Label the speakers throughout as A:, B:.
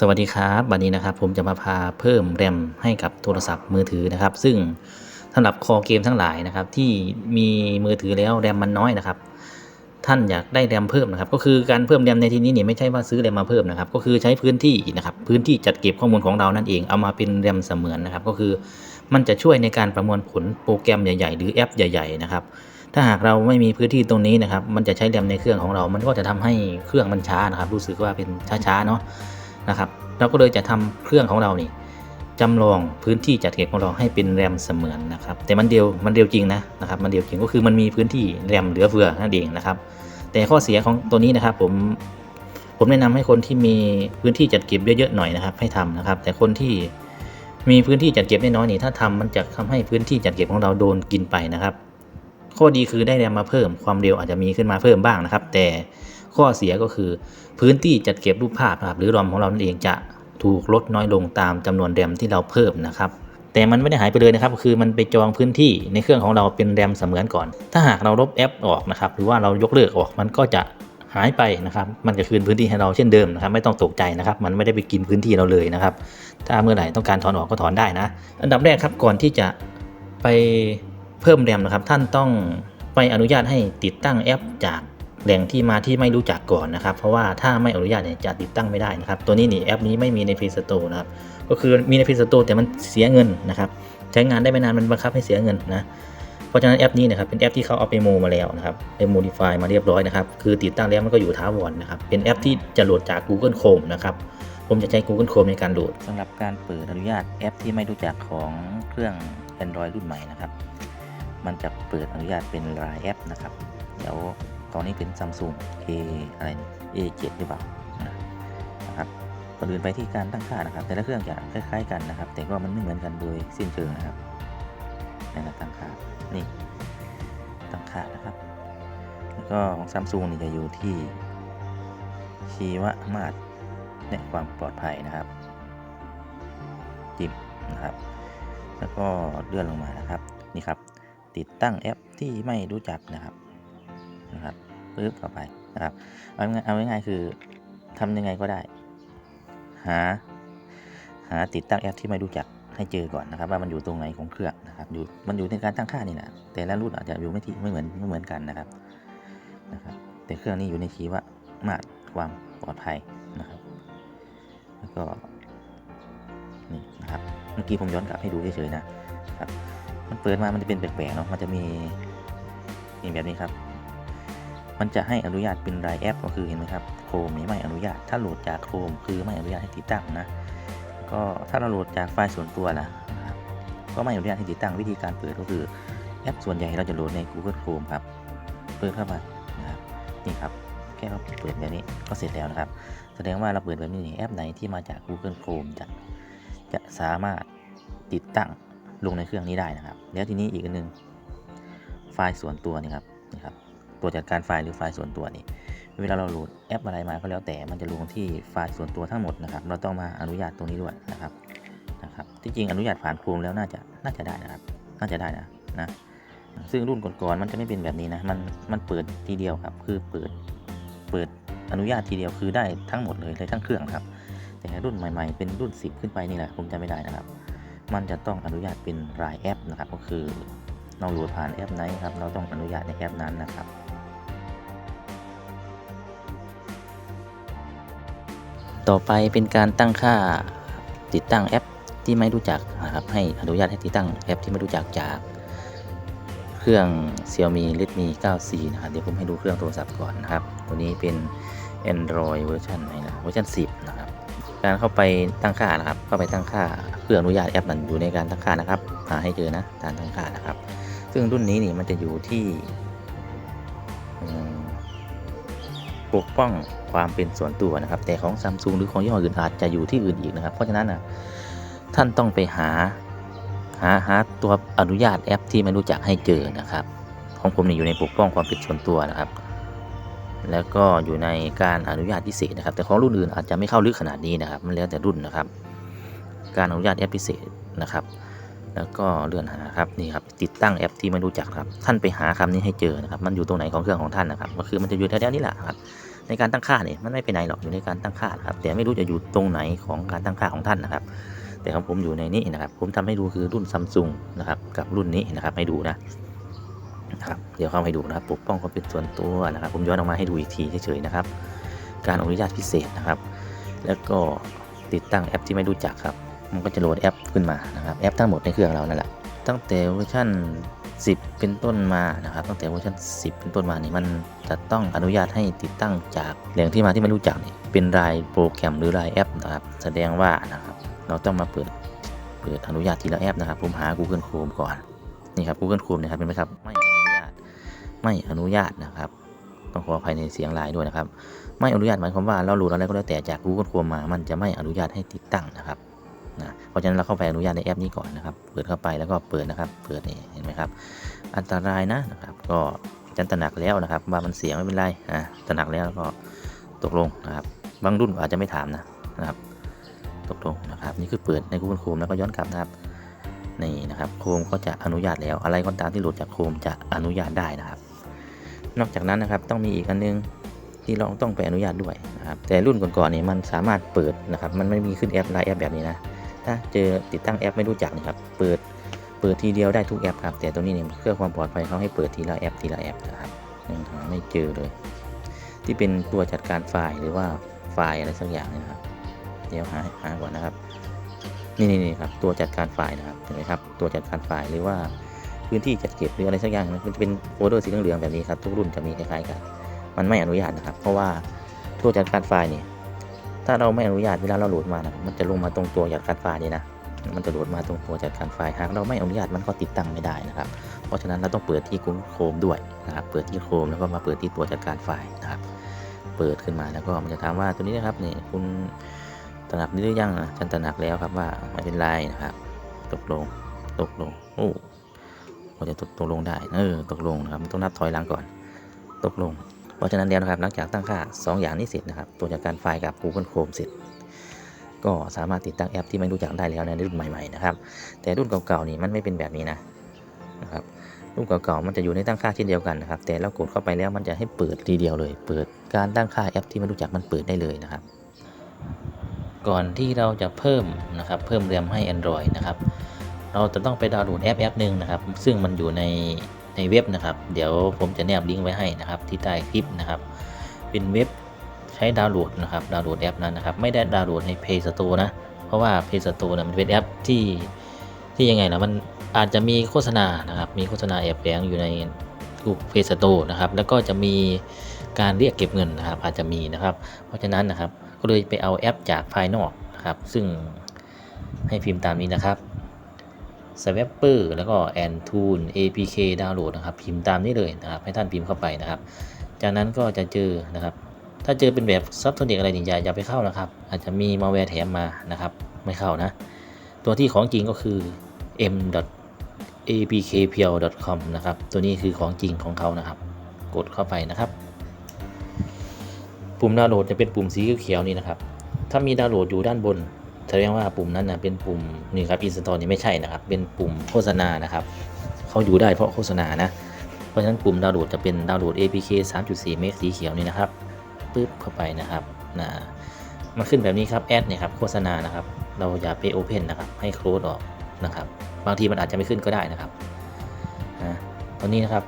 A: สวัสดีครับวันนี้นะครับผมจะมาพาเพิ่มแรมให้กับโทรศัพท์มือถือนะครับ ซึ่งสำหรับคอเกมทั้งหลายนะครับ ที่มีมือถือแล้วแรมมันน้อยนะครับ ท่านอยากได้แรมเพิ่มนะครับ ก็คือการเพิ่มแรมในที่นี้เนี่ยไม่ใช่ว่าซื้อแรมมาเพิ่มนะครับ ก็คือใช้พื้นที่นะครับ พื้นที่จัดเก็บข้อมูลของเรานั่นเองเอามาเป็นแรมเสมือนนะครับ ก็คือมันจะช่วยในการประมวลผลโปรแกรมใหญ่ ๆ หรือแอปใหญ่ ๆ นะครับถ้าหากเราไม่มีพื้นที่ตรงนี้นะครับ มันจะใช้แรมในเครื่องของเรา มันก็จะทำให้เครื่องมันช้านะครับ รู้สึกว่าเป็นช้าๆเนาะ นะครับเราก็เลยจะทำเครื่องของเรานี่จำลองพื้นที่จัดเก็บของเราให้เป็นแรมเสมือนนะครับ แต่มันเดียวมันเดียวจริงนะนะครับมันเดียวจริงก็คือมันมีพื้นที่แรมเหลือเฟือนั่นเองนะครับ แต่ข้อเสียของตัวนี้นะครับ ผมผมแนะนำให้คนที่มีพื้นที่จัดเก็บเยอะๆหน่อยนะครับ ให้ทำนะครับ แต่คนที่มีพื้นที่จัดเก็บน้อยๆนี่ถ้าทำมันจะทำให้พื้นที่จัดเก็บของเราโดนกินไปนะครับ ข้อดีคือได้แรมมาเพิ่มความเร็วอาจจะมีขึ้นมาเพิ่มบ้างนะครับ แต่ ข้อเสียก็คือ พื้นที่จัดเก็บรูปภาพนะครับหรือรอมของเรานั่นเองจะถูกลดน้อยลงตามจำนวนแรมที่เราเพิ่มนะครับแต่มันไม่ได้หายไปเลยนะครับ คือมันไปจองพื้นที่ในเครื่องของเราเป็นแรมเสมือนก่อน ถ้าหากเราลบแอปออกนะครับ หรือว่าเรายกเลิกออก มันก็จะหายไปนะครับ มันจะคืนพื้นที่ให้เราเช่นเดิมนะครับ ไม่ต้องตกใจนะครับ มันไม่ได้ไปกินพื้นที่เราเลยนะครับ ถ้าเมื่อไหร่ต้องการถอนออกก็ถอนได้นะ อันดับแรกครับ ก่อนที่จะไปเพิ่มแรมนะครับ ท่านต้องไปอนุญาตให้ติดตั้งแอปจาก แหล่งที่มาที่ไม่รู้จักก่อนนะครับ เพราะว่าถ้าไม่อนุญาตเนี่ยจะติดตั้งไม่ได้นะครับ ตัวนี้นี่แอปนี้ไม่มีใน Play Store นะครับ ก็คือมีใน Play Store แต่มันเสียเงินนะครับ ใช้งานได้ไม่นานมันบังคับให้เสียเงินนะ เพราะฉะนั้นแอปนี้นะครับเป็นแอปที่เขาเอาไปโมมาแล้วนะครับไปโมดิฟายมาเรียบร้อยนะครับ คือติดตั้งแล้วมันก็อยู่ท้าวรนนะครับ เป็นแอปที่จะโหลดจาก Google Chrome นะครับ ผมจะใช้ Google Chrome ในการโหลด
B: สำหรับการเปิดอนุญาตแอปที่ไม่รู้จักของเครื่อง Android รุ่นใหม่นะครับ มันจะเปิดอนุญาตเป็นรายแอปนะครับ เดี๋ยว ตอนนี้เป็น Samsung A อะไร A7 หรือเปล่านะครับก่อนอื่นไปที่การตั้งค่านะครับ แต่ละเครื่องจะคล้ายๆกันนะครับ แต่ก็มันไม่เหมือนกันโดยสิ้นเชิงนะครับในการตั้งค่านี่ตั้งค่านะครับ แล้วก็ของ Samsung นี่จะอยู่ที่ชีวมาตรและความปลอดภัยนะครับจิมนะครับ แล้วก็เลื่อนลงมานะครับนี่ครับ ติดตั้งแอปที่ไม่รู้จักนะครับ นะครับปึ๊บเข้าไปนะครับเอาง่ายเอาง่ายๆคือทำยังไงก็ได้ หา หาติดตั้งแอปที่ไม่รู้จักให้เจอก่อนนะครับว่ามันอยู่ตรงไหนของเครื่องนะครับอยู่มันอยู่ในการตั้งค่านี่แหละแต่ละรุ่นอาจจะอยู่ไม่ที่ไม่เหมือนไม่เหมือนกันนะครับนะครับ แต่เครื่องนี้อยู่ในชีวมาตรความปลอดภัยนะครับ แล้วก็นี่นะครับเมื่อกี้ผมย้อนกลับให้ดูเฉยๆนะครับ มันเปิดมามันจะเป็นแปลกๆเนาะมันจะมีมีแบบนี้ครับ มันจะให้อนุญาตเป็นรายแอปก็คือเห็นไหมครับโครมนี้ไม่อนุญาต ถ้าโหลดจากโครมคือไม่อนุญาตให้ติดตั้งนะ ก็ถ้าเราโหลดจากไฟล์ส่วนตัวล่ะก็ไม่อนุญาตให้ติดตั้งวิธีการเปิดก็คือแอปส่วนใหญ่เราจะโหลดใน Google Chrome ครับ เปิดเข้ามานะครับนี่ครับแค่เราเปิดแบบนี้ก็เสร็จแล้วนะครับ แสดงว่าเราเปิดแบบนี้แอปไหนที่มาจาก Google Chrome จะจะสามารถติดตั้งลงในเครื่องนี้ได้นะครับ แล้วทีนี้อีกอันหนึงไฟล์ส่วนตัวนี่ครับนี่ครับ ตัวจัดการไฟล์หรือไฟล์ส่วนตัวนี่เวลาเราโหลดแอปอะไรมาก็แล้วแต่มันจะลงที่ไฟล์ส่วนตัวทั้งหมดนะครับ เราต้องมาอนุญาตตรงนี้ด้วยนะครับนะครับที่จริงอนุญาตผ่านโครมแล้วน่าจะน่าจะได้นะครับ น่าจะได้นะนะซึ่งรุ่นก่อนๆมันจะไม่เป็นแบบนี้นะมันมันเปิดทีเดียวครับ คือเปิดเปิดอนุญาตทีเดียวคือได้ทั้งหมดเลยเลยทั้งเครื่องครับ แต่รุ่นใหม่ ๆ เป็นรุ่น 10 ขึ้นไปนี่แหละผมจำไม่ได้นะครับ มันจะต้องอนุญาตเป็นรายแอปนะครับ ก็คือเราโหลดผ่านแอปไหนครับ เราต้องอนุญาตในแอปนั้นนะครับ
A: ต่อไปเป็นการตั้งค่าติดตั้งแอปที่ไม่รู้จักนะครับ ให้อนุญาตให้ติดตั้งแอปที่ไม่รู้จักจาก เครื่อง Xiaomi Redmi 9C นะครับ เดี๋ยวผมให้ดูเครื่องโทรศัพท์ก่อนนะครับ ตัวนี้เป็น Android เวอร์ชันไหนนะเวอร์ชัน10 นะครับ การเข้าไปตั้งค่านะครับ เข้าไปตั้งค่าเพื่ออนุญาตแอปนั้นอยู่ในการตั้งค่านะครับ หาให้เจอนะการตั้งค่านะครับ ซึ่งรุ่นนี้นี่มันจะอยู่ที่ปกป้อง ความเป็นส่วนตัวนะครับ แต่ของ Samsung หรือของยี่ห้ออื่นอาจจะอยู่ที่อื่นอีกนะครับ เพราะฉะนั้นนะท่านต้องไปหาหาหาตัวอนุญาตแอปที่ไม่รู้จักให้เจอนะครับ ของผมนี่อยู่ในปกป้องความเป็นส่วนตัวนะครับ แล้วก็อยู่ในการอนุญาตพิเศษนะครับ แต่ของรุ่นอื่นอาจจะไม่เข้าลึกขนาดนี้นะครับ มันแล้วแต่รุ่นนะครับ การอนุญาตแอปพิเศษนะครับ แล้วก็เลื่อนหาครับนี่ครับติดตั้งแอปที่ไม่รู้จักครับ ท่านไปหาคำนี้ให้เจอนะครับ มันอยู่ตรงไหนของเครื่องของท่านนะครับ ก็คือมันจะอยู่แถวๆนี้แหละครับ ในการตั้งค่าเนี่ยมันไม่ไปไหนหรอกอยู่ในการตั้งค่าครับแต่ไม่รู้จะอยู่ตรงไหนของการตั้งค่าของท่านนะครับ แต่ของผมอยู่ในนี้นะครับ ผมทำให้ดูคือรุ่นซัมซุงนะครับกับรุ่นนี้นะครับให้ดูนะนะครับเดี๋ยวเข้าให้ดูนะครับปกป้องความเป็นส่วนตัวนะครับ ผมย้อนออกมาให้ดูอีกทีเฉยๆนะครับ การอนุญาตพิเศษนะครับ แล้วก็ติดตั้งแอปที่ไม่รู้จักครับมันก็จะโหลดแอปขึ้นมานะครับแอปทั้งหมดในเครื่องเรานั่นแหละตั้งแต่เวอร์ชัน 10 เป็นต้นมานะครับ ตั้งแต่เวอร์ชัน10 เป็นต้นมานี่มันจะต้องอนุญาตให้ติดตั้งจากแหล่งที่มาที่ไม่รู้จักนี่เป็นรายโปรแกรมหรือรายแอปนะครับ แสดงว่านะครับ เราต้องมาเปิดเปิดอนุญาตทีละแอปนะครับ ผมหา Google Chrome ก่อนนี่ครับ Google Chrome นะครับเป็นไหมครับไม่อนุญาตไม่อนุญาตนะครับต้องขออภัยในเสียงลายด้วยนะครับ ไม่อนุญาตหมายความว่าเราโหลดอะไรก็แล้วแต่จาก Google Chrome มา มันจะไม่อนุญาตให้ติดตั้งนะครับ นะเพราะฉะนั้นเราเข้าไปอนุญาตในแอปนี้ก่อนนะครับ เปิดเข้าไปแล้วก็เปิดนะครับ เปิดนี่เห็นไหมครับ อันตรายนะนะครับ ก็จันตระหนักแล้วนะครับ ว่ามันเสียงไม่เป็นไรอะตระหนักแล้วก็ตกลงนะครับ บางรุ่นอาจจะไม่ถามนะนะครับ ตกลงนะครับ นี่คือเปิดใน Google Chrome แล้วก็ย้อนกลับนะครับนี่นะครับโคมก็จะอนุญาตแล้วอะไรก็ตามที่หลุดจากโคมจะอนุญาตได้นะครับ นอกจากนั้นนะครับต้องมีอีกอันนึงที่เราต้องไปอนุญาตด้วยนะครับแต่รุ่นก่อนๆนี่มันสามารถเปิดนะครับ มันไม่มีขึ้นแอปไลน์แอปแบบนี้นะ ถ้าเจอติดตั้งแอปไม่รู้จักนะครับ เปิด เปิดทีเดียวได้ทุกแอปครับ แต่ตัวนี้เนี่ยเพื่อความปลอดภัยเขาให้เปิดทีละแอปทีละแอปนะครับยังหาไม่เจอเลย ที่เป็นตัวจัดการไฟล์หรือว่าไฟล์อะไรสักอย่างนะครับ เดี๋ยวหาหาก่อนนะครับ นี่นี่นี่ครับตัวจัดการไฟล์นะครับ เห็นไหมครับ ตัวจัดการไฟล์หรือว่าพื้นที่จัดเก็บหรืออะไรสักอย่างนะมันจะเป็นโฟลเดอร์สีเหลืองๆแบบนี้ครับ ทุกรุ่นจะมีคล้ายๆกัน มันไม่อนุญาตนะครับ เพราะว่าตัวจัดการไฟล์เนี่ย ถ้าเราไม่อนุญาตเวลาเราโหลดมานะมันจะลงมาตรงตัวจัดการไฟล์นี่นะ มันจะโหลดมาตรงตัวจัดการไฟล์หากเราไม่อนุญาตมันก็ติดตั้งไม่ได้นะครับ เพราะฉะนั้นเราต้องเปิดที่โคมด้วยนะครับ เปิดที่โคมแล้วก็มาเปิดที่ตัวจัดการไฟล์นะครับ เปิดขึ้นมาแล้วก็มันจะถามว่าตัวนี้นะครับนี่คุณตระหนักหรือยังนะฉันตระหนักแล้วครับว่าไม่เป็นไรนะครับ ตกลง ตกลง โอ้ก็จะตกลงได้ เออ ตกลงนะครับ ต้องนับถอยหลังก่อน ตกลง เพราะฉะนั้นแล้วนะครับหลังจากตั้งค่า 2 อย่างนี้เสร็จนะครับตัวจัดการไฟล์กับ Google Chrome เสร็จ ก็สามารถติดตั้งแอปที่ไม่รู้จักได้แล้วในรุ่นใหม่ๆนะครับแต่รุ่นเก่าๆนี่มันไม่เป็นแบบนี้นะนะครับรุ่นเก่าๆมันจะอยู่ในตั้งค่าเช่นเดียวกันนะครับแต่เรากดเข้าไปแล้วมันจะให้เปิดทีเดียวเลย เปิดการตั้งค่าแอปที่ไม่รู้จักมันเปิดได้เลยนะครับ ก่อนที่เราจะเพิ่มนะครับเพิ่มแรมให้ Android นะครับเราจะต้องไปดาวน์โหลดแอปแอปหนึ่งนะครับ ซึ่งมันอยู่ใน ในเว็บนะครับ เดี๋ยวผมจะแนบลิงก์ไว้ให้นะครับที่ใต้คลิปนะครับ เป็นเว็บใช้ดาวน์โหลดนะครับดาวน์โหลดแอปนั้นนะครับ ไม่ได้ดาวน์โหลดใน Play Store นะ เพราะว่า Play Store นะมันเป็นแอปที่ที่ยังไงนะมันอาจจะมีโฆษณานะครับ มีโฆษณาแอบแฝงอยู่ใน Play Store นะครับ แล้วก็จะมีการเรียกเก็บเงินนะครับ อาจจะมีนะครับ เพราะฉะนั้นนะครับก็เลยไปเอาแอปจากภายนอกนะครับ ซึ่งให้พิมพ์ตามนี้นะครับ Swapper แล้วก็ a n t o o l APK ดาวน์โหลดนะครับ พิมพ์ตามนี้เลยนะครับ ให้ท่านพิมพ์เข้าไปนะครับ จากนั้นก็จะเจอนะครับ ถ้าเจอเป็นแบบซับโทนิกอะไรนี่อย่าอย่าไปเข้านะครับ อาจจะมีมาแวร์แถมมานะครับ ไม่เข้านะ ตัวที่ของจริงก็คือ m apkpl.com นะครับ ตัวนี้คือของจริงของเขานะครับ กดเข้าไปนะครับ ปุ่มดาวน์โหลดจะเป็นปุ่มสีเขียวๆนี่นะครับ ถ้ามีดาวน์โหลดอยู่ด้านบน แสดงว่าปุ่มนั้นนะเป็นปุ่มนี่ครับ install นี่ไม่ใช่นะครับ เป็นปุ่มโฆษณานะครับเขาอยู่ได้เพราะโฆษณานะเพราะฉะนั้นปุ่มดาวน์โหลดจะเป็นดาวน์โหลด APK 3.4 เมกสีเขียวนี่นะครับปึ๊บเข้าไปนะครับนะมันขึ้นแบบนี้ครับแอดเนี่ยครับโฆษณานะครับ เราอย่าไปโอเพนนะครับ ให้โคลดออกนะครับ บางทีมันอาจจะไม่ขึ้นก็ได้นะครับนะตอนนี้นะครับ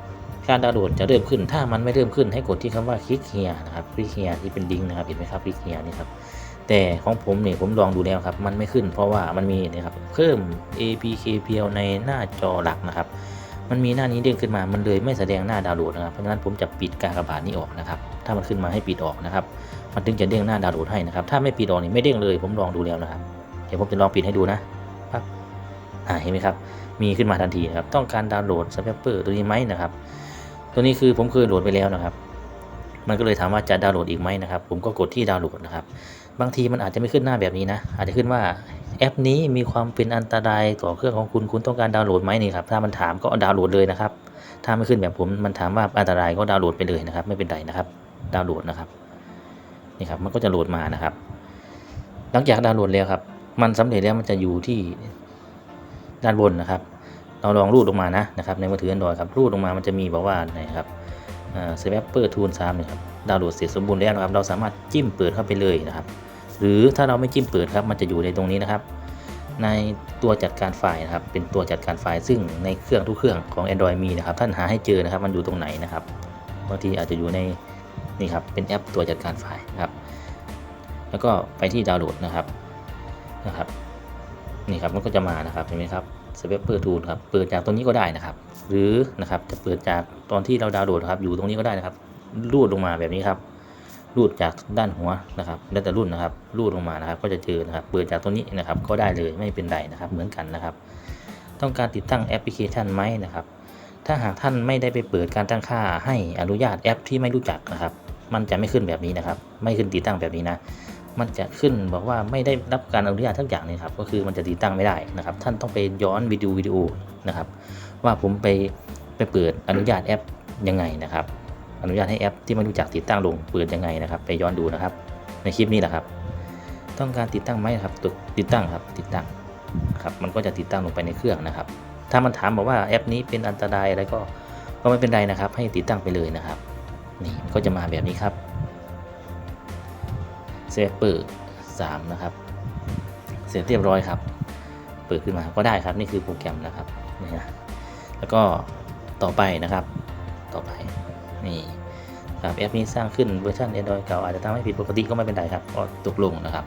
A: การดาวน์โหลดจะเริ่มขึ้น ถ้ามันไม่เริ่มขึ้นให้กดที่คำว่าคลิกเฮียนะครับคลิกเฮียที่เป็นลิงก์นะครับเห็นไหมครับคลิกเฮียนี่ครับแต่ของผมเนี่ยผมลองดูแล้วครับ มันไม่ขึ้นเพราะว่ามันมีนะครับเพิ่ม APKPL ในหน้าจอหลักนะครับ มันมีหน้านี้เด้งขึ้นมามันเลยไม่แสดงหน้าดาวน์โหลดนะครับเพราะฉะนั้นผมจะปิดกากบาทนี้ออกนะครับ ถ้ามันขึ้นมาให้ปิดออกนะครับ มันถึงจะเด้งหน้าดาวน์โหลดให้นะครับ ถ้าไม่ปิดออกนี่ไม่เด้งเลยผมลองดูแล้วนะครับ เดี๋ยวผมจะลองปิดให้ดูนะปั๊บอ่าเห็นไหมครับ มีขึ้นมาทันทีนะครับ ต้องการดาวน์โหลดสเปเปอร์ตัวนี้ไหมนะครับ ตัวนี้คือผมเคยโหลดไปแล้วนะครับ มันก็เลยถามว่าจะดาวน์โหลดอีกไหมนะครับ ผมก็กดที่ดาวน์โหลดนะครับ บางทีมันอาจจะไม่ขึ้นหน้าแบบนี้นะ อาจจะขึ้นว่าแอปนี้มีความเป็นอันตรายต่อเครื่องของคุณ คุณต้องการดาวน์โหลดไหมนี่ครับ ถ้ามันถามก็ดาวน์โหลดเลยนะครับ ถ้าไม่ขึ้นแบบผม มันถามว่าอันตรายก็ดาวน์โหลดไปเลยนะครับ ไม่เป็นไรนะครับ ดาวน์โหลดนะครับ นี่ครับ มันก็จะโหลดมานะครับ หลังจากดาวน์โหลดแล้วครับ มันสำเร็จแล้วมันจะอยู่ที่ด้านบนนะครับ เราลองรูดลงมานะนะครับในมือถือ Android ครับรูดลงมามันจะมีบอกว่านะครับเซฟเปอร์ทูนสามเนี่ยครับดาวน์โหลดเสร็จสมบูรณ์แล้วนะครับเราสามารถจิ้มเปิดเข้าไปเลยนะครับ หรือถ้าเราไม่จิ้มเปิดครับมันจะอยู่ในตรงนี้นะครับ ในตัวจัดการไฟล์นะครับ เป็นตัวจัดการไฟล์ซึ่งในเครื่องทุกเครื่องของ Android มีนะครับ ท่านหาให้เจอนะครับมันอยู่ตรงไหนนะครับบางทีอาจจะอยู่ในนี่ครับเป็นแอปตัวจัดการไฟล์นะครับ แล้วก็ไปที่ดาวน์โหลดนะครับนะครับนี่ครับมันก็จะมานะครับเห็นไหมครับ สเปเปอร์ทูลครับเปิดจากตรงนี้ก็ได้นะครับ หรือนะครับจะเปิดจากตอนที่เราดาวน์โหลดครับอยู่ตรงนี้ก็ได้นะครับรูดลงมาแบบนี้ครับรูดจากด้านหัวนะครับ แล้วแต่รุ่นนะครับรูดลงมานะครับ ก็จะเจอนะครับ เปิดจากตัวนี้นะครับ ก็ได้เลยไม่เป็นไรนะครับ เหมือนกันนะครับ ต้องการติดตั้งแอปพลิเคชันไหมนะครับ ถ้าหากท่านไม่ได้ไปเปิดการตั้งค่าให้อนุญาตแอปที่ไม่รู้จักนะครับ มันจะไม่ขึ้นแบบนี้นะครับ ไม่ขึ้นติดตั้งแบบนี้นะ มันจะขึ้นบอกว่าไม่ได้รับการอนุญาตทั้งอย่างเลยครับก็คือมันจะติดตั้งไม่ได้นะครับ ท่านต้องไปย้อนวิดีโอวิดีโอนะครับ ว่าผมไปไปเปิดอนุญาตแอปยังไงนะครับ อนุญาตให้แอปที่ไม่รู้จักติดตั้งลงเปิดยังไงนะครับ ไปย้อนดูนะครับ ในคลิปนี้แหละครับ ต้องการติดตั้งไหมครับตติดตั้งครับติดตั้งครับมันก็จะติดตั้งลงไปในเครื่องนะครับ ถ้ามันถามบอกว่าแอปนี้เป็นอันตรายอะไรก็ก็ไม่เป็นไรนะครับ ให้ติดตั้งไปเลยนะครับ นี่ก็จะมาแบบนี้ครับ เซฟเปิด3นะครับ เสร็จเรียบร้อยครับ เปิดขึ้นมาก็ได้ครับนี่คือโปรแกรมนะครับนี่นะแล้วก็ต่อไปนะครับ ต่อไปนี่ครับแอปนี้สร้างขึ้นเวอร์ชัน Android เก่าอาจจะทำให้ผิดปกติก็ไม่เป็นไรครับก็ตกลงนะครับ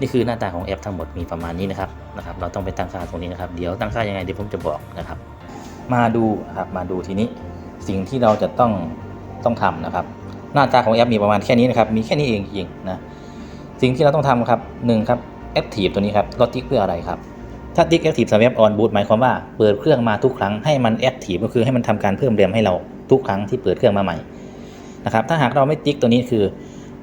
A: นี่คือหน้าตาของแอปทั้งหมดมีประมาณนี้นะครับนะครับ เราต้องไปตั้งค่าตรงนี้นะครับ เดี๋ยวตั้งค่ายังไงเดี๋ยวผมจะบอกนะครับ มาดูนะครับมาดูทีนี้สิ่งที่เราจะต้องต้องทำนะครับ หน้าตาของแอปมีประมาณแค่นี้นะครับ มีแค่นี้เองจริงๆนะ สิ่งที่เราต้องทำครับหนึ่งครับ Active ตัวนี้ครับเราติ๊กเพื่ออะไรครับ ถ้าติ๊ก Active Swap on Boot หมายความว่าเปิดเครื่องมาทุกครั้งให้มัน Active ก็คือให้มันทำการเพิ่มแรมให้เราทุกครั้งที่เปิดเครื่องมาใหม่นะครับถ้าหากเราไม่ติ๊กตัวนี้คือ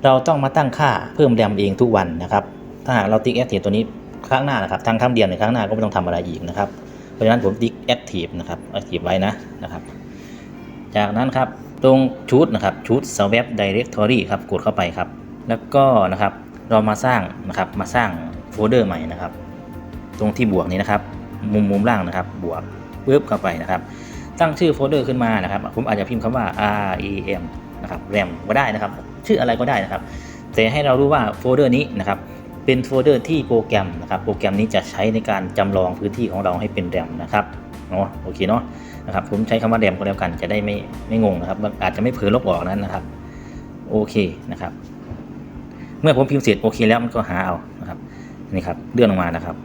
A: เราต้องมาตั้งค่าเพิ่มแรมเองทุกวันนะครับ ถ้าหากเราติ๊ก Active ตัวนี้ครั้งหน้านะครับทางทำเดียวในครั้งหน้าก็ไม่ต้องทำอะไรอีกนะครับ เพราะฉะนั้นผมติ๊ก Active นะครับ Active ไว้นะนะครับ จากนั้นครับตรงชุดนะครับชุด Swap Directory ครับกดเข้าไปครับ แล้วก็นะครับ เรามาสร้างนะครับมาสร้างโฟลเดอร์ใหม่นะครับ ตรงที่บวกนี้นะครับ มุมมุมล่างนะครับ บวกปึ๊บเข้าไปนะครับ ตั้งชื่อโฟลเดอร์ขึ้นมานะครับ ผมอาจจะพิมพ์คำว่า RAM นะครับ RAM ก็ได้นะครับ ชื่ออะไรก็ได้นะครับ แต่ให้เรารู้ว่าโฟลเดอร์นี้นะครับเป็นโฟลเดอร์ที่โปรแกรมนะครับโปรแกรมนี้จะใช้ในการจำลองพื้นที่ของเราให้เป็น RAM นะครับเนาะโอเคเนาะนะครับผมใช้คำว่า RAM ก็แล้วกันจะได้ไม่ไม่งงนะครับอาจจะไม่เผลอลบออกนั้นนะครับโอเคนะครับ เมื่อผมพิมพ์เสร็จโอเคแล้วมันก็หาเอานะครับนี่ครับเลื่อนลงมานะครับ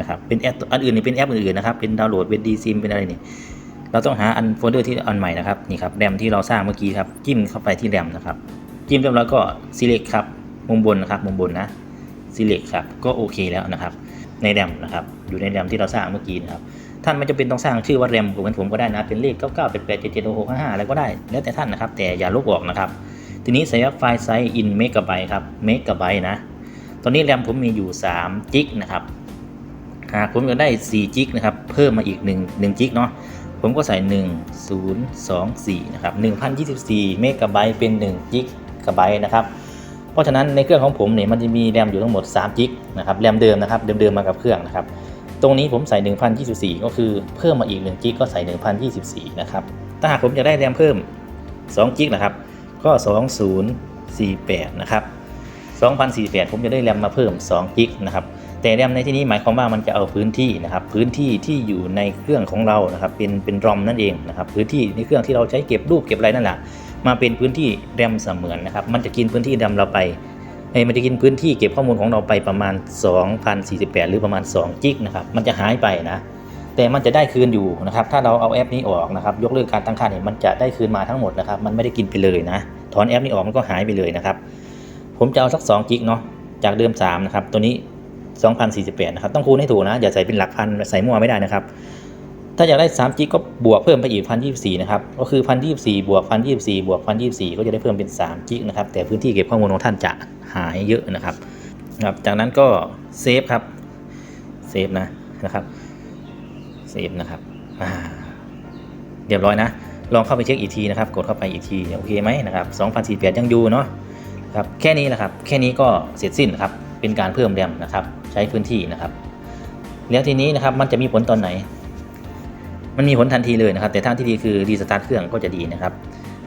A: นะครับเป็นแอปอันอื่นนี่เป็นแอปอื่นๆนะครับเป็นดาวน์โหลดเป็นดีซิมเป็นอะไรนี่เราต้องหาอันโฟลเดอร์ที่อันใหม่นะครับนี่ครับแรมที่เราสร้างเมื่อกี้ครับจิ้มเข้าไปที่แรมนะครับจิ้มเรียบร้อยก็ select ครับมุมบนนะครับมุมบนนะ select ครับก็โอเคแล้วนะครับ ในแรมนะครับอยู่ในแรมที่เราสร้างเมื่อกี้นะครับท่านไม่จำเป็นต้องสร้างชื่อว่าแรมเหมือนผมก็ได้นะเป็นเลข 99 88 77 655อะไรก็ได้ แล้วแต่ท่านนะครับแต่อย่าลบออกนะครับ ทีนี้ใส่ไฟล์ไซส์ in megabyte ครับ megabyte นะ ตอนนี้แรมผมมีอยู่3จิกนะครับหากผมอยากได้4จิกนะครับ เพิ่มมาอีก1 1จิกเนาะ ผมก็ใส่ 1024 นะครับ 1024 เมกะไบต์เป็น1จิกะไบต์นะครับ เพราะฉะนั้นในเครื่องของผมเนี่ยมันจะมีแรมอยู่ทั้งหมด3จิกนะครับ แรมเดิมนะครับ เดิมๆมากับเครื่องนะครับ ตรงนี้ผมใส่ 1024 ก็คือเพิ่มมาอีก1จิกก็ใส่ 1024 นะครับ ถ้าหากผมจะได้แรมเพิ่ม2จิกนะครับ ก็ 2048 นะครับ 2048 ผมจะได้แรมมาเพิ่ม2กิกนะครับ แต่แรมในที่นี้หมายความว่ามันจะเอาพื้นที่นะครับ พื้นที่ที่อยู่ในเครื่องของเรานะครับ เป็นเป็นรอมนั่นเองนะครับ พื้นที่ในเครื่องที่เราใช้เก็บรูปเก็บอะไรนั่นแหละมาเป็นพื้นที่แรมเสมือนนะครับ มันจะกินพื้นที่แรมเราไปเอ้ยมันจะกินพื้นที่เก็บข้อมูลของเราไปประมาณ 2048 หรือประมาณ2กิกนะครับ มันจะหายไปนะ แต่มันจะได้คืนอยู่นะครับ ถ้าเราเอาแอปนี้ออกนะครับ ยกเลิกการตั้งค่าเนี่ยมันจะได้คืนมาทั้งหมดนะครับ มันไม่ได้กินไปเลยนะ ถอนแอปนี้ออกมันก็หายไปเลยนะครับ ผมจะเอาสัก2กิกเนาะ จากเดิม3นะครับ ตัวนี้ 2048นะครับ ต้องคูณให้ถูกนะ อย่าใส่เป็นหลักพัน ใส่มั่วไม่ได้นะครับ ถ้าอยากได้3กิกก็บวกเพิ่มไปอีก1,024นะครับ ก็คือ1,024บวก1,024บวก1,024 ก็จะได้เพิ่มเป็น3กิกนะครับ แต่พื้นที่เก็บข้อมูลของท่านจะหายเยอะนะครับ ครับ จากนั้นก็เซฟครับ เซฟนะนะครับ เซฟนะครับอ่าเรียบร้อยนะ ลองเข้าไปเช็คอีกทีนะครับ กดเข้าไปอีกทีโอเคไหมนะครับ2048ยังอยู่เนาะครับแค่นี้แหละครับ แค่นี้ก็เสร็จสิ้นครับ เป็นการเพิ่มแรมนะครับ ใช้พื้นที่นะครับ แล้วทีนี้นะครับ มันจะมีผลตอนไหน มันมีผลทันทีเลยนะครับ แต่ท่างที่ดีคือรีสตาร์ทเครื่องก็จะดีนะครับ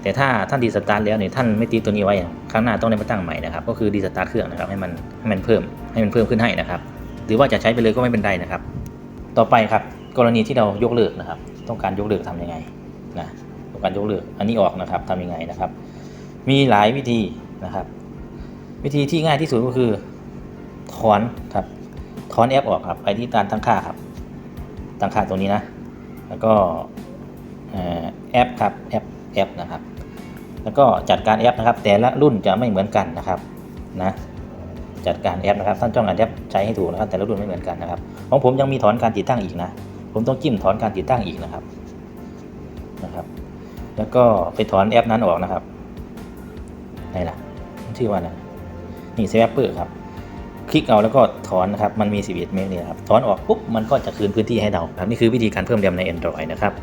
A: แต่ถ้าท่านดีสตาร์ทแล้วเนี่ยท่านไม่ตีตัวนี้ไว้ ครั้งหน้าต้องได้มาตั้งใหม่นะครับ ก็คือดีสตาร์ทเครื่องนะครับให้มันให้มันเพิ่มให้มันเพิ่มขึ้นให้นะครับ หรือว่าจะใช้ไปเลยก็ไม่เป็นไรนะครับ ต่อไปครับ กรณีที่เรายกเลิกนะครับ ต้องการยกเลิกทำยังไงนะต้องการยกเลิกอันนี้ออกนะครับทำยังไงนะครับ มีหลายวิธีนะครับ วิธีที่ง่ายที่สุดก็คือ ถอนครับถอนแอปออกครับไปที่การตั้งค่าครับตั้งค่าตรงนี้นะ แล้วก็แอปครับแอปแอปนะครับ แล้วก็จัดการแอปนะครับ แต่ละรุ่นจะไม่เหมือนกันนะครับนะจัดการแอปนะครับท่านจ้องอานแอปใช้ให้ถูกนะครับ แต่ละรุ่นไม่เหมือนกันนะครับของผมยังมีถอนการติดตั้งอีกนะ ผมต้องจิ้มถอนการติดตั้งอีกนะครับนะครับ แล้วก็ไปถอนแอปนั้นออกนะครับไหนล่ะชื่อว่าอะไรนี่เซฟเปอร์ครับ คลิกเอาแล้วก็ถอนนะครับ มันมี 11 เมกเนี่ยครับ ถอนออกปุ๊บ มันก็จะคืนพื้นที่ให้เราครับ นี่คือวิธีการเพิ่มแรมใน Android นะครับ